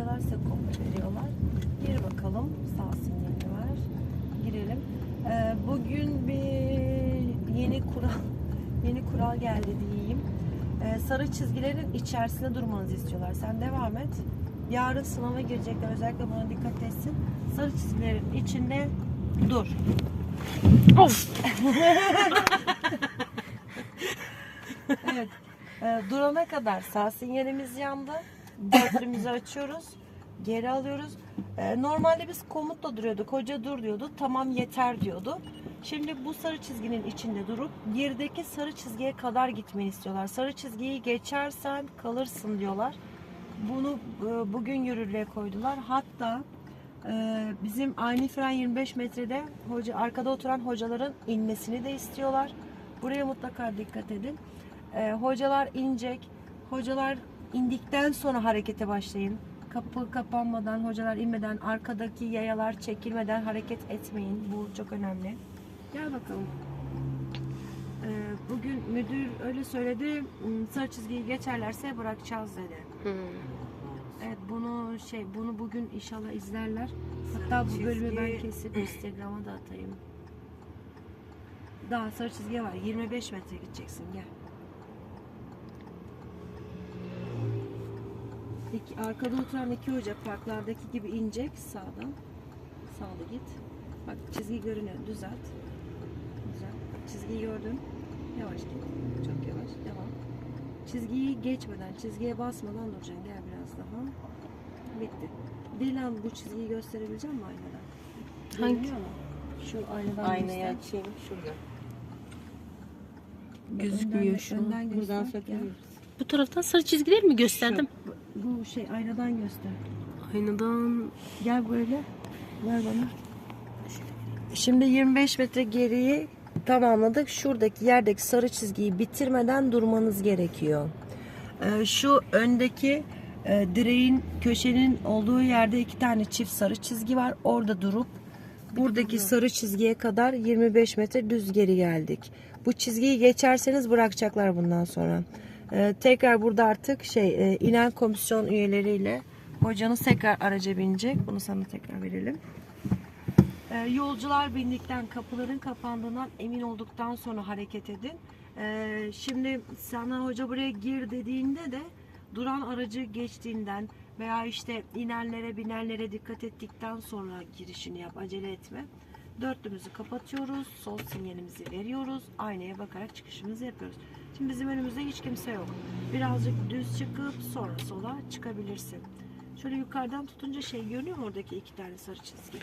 hocalar size komut veriyorlar. Gir bakalım. Sağ sinyalini ver. Girelim. Ee, bugün bir yeni kural yeni kural geldi diyeyim. Ee, sarı çizgilerin içerisinde durmanızı istiyorlar. Sen devam et. Yarın sınava girecekler. Özellikle buna dikkat etsin. Sarı çizgilerin içinde dur. Of. Evet. Ee, durana kadar sağ sinyalimiz yandı. Dörtlümüzü açıyoruz. Geri alıyoruz. Ee, normalde biz komutla duruyorduk. Hoca dur diyordu. Tamam yeter diyordu. Şimdi bu sarı çizginin içinde durup girdeki sarı çizgiye kadar gitmeni istiyorlar. Sarı çizgiyi geçersen kalırsın diyorlar. Bunu e, bugün yürürlüğe koydular. Hatta e, bizim ani fren 25 metrede hoca arkada oturan hocaların inmesini de istiyorlar. Buraya mutlaka dikkat edin. E, hocalar inecek. Hocalar indikten sonra harekete başlayın. Kapı kapanmadan, hocalar inmeden, arkadaki yayalar çekilmeden hareket etmeyin. Bu çok önemli. Gel bakalım. E, bugün müdür öyle söyledi. "Hmm, Sarı çizgiyi geçerlerse bırakacağız dedi. Hmm. Evet bunu şey bunu bugün inşallah izlerler. Hatta bu bölümü ben kesip Instagram'a da atayım. Daha sarı çizgi var. 25 metre gideceksin gel. İki, arkada oturan iki hoca parklardaki gibi inecek sağdan. Sağda git. Bak çizgi görünüyor. Düzelt. Güzel. Çizgiyi gördün. Yavaş git. Çok yavaş. Devam. Çizgiyi geçmeden, çizgiye basmadan duracaksın. Gel biraz daha. Bitti. Dilan bu çizgiyi gösterebilecek misin aynadan? Hangi? Şu aynadan Aynayı göster. açayım şurada. Gözükmüyor Önden- şu an. Buradan Gel. Bu taraftan sarı çizgileri mi gösterdim? Bu şey aynadan göster. Aynadan Gel böyle. Ver bana. Şimdi 25 metre geriyi tamamladık. Şuradaki yerdeki sarı çizgiyi bitirmeden durmanız gerekiyor. Ee, şu öndeki e, direğin köşenin olduğu yerde iki tane çift sarı çizgi var. Orada durup buradaki sarı çizgiye kadar 25 metre düz geri geldik. Bu çizgiyi geçerseniz bırakacaklar bundan sonra. Ee, tekrar burada artık şey e, inen komisyon üyeleriyle hocanız tekrar araca binecek. Bunu sana tekrar verelim. Ee, yolcular bindikten, kapıların kapandığından emin olduktan sonra hareket edin. Ee, şimdi sana hoca buraya gir dediğinde de duran aracı geçtiğinden veya işte inenlere binenlere dikkat ettikten sonra girişini yap, acele etme. Dörtlümüzü kapatıyoruz, sol sinyalimizi veriyoruz, aynaya bakarak çıkışımızı yapıyoruz. Şimdi bizim önümüzde hiç kimse yok. Birazcık düz çıkıp sonra sola çıkabilirsin. Şöyle yukarıdan tutunca şey görünüyor mu oradaki iki tane sarı çizgi?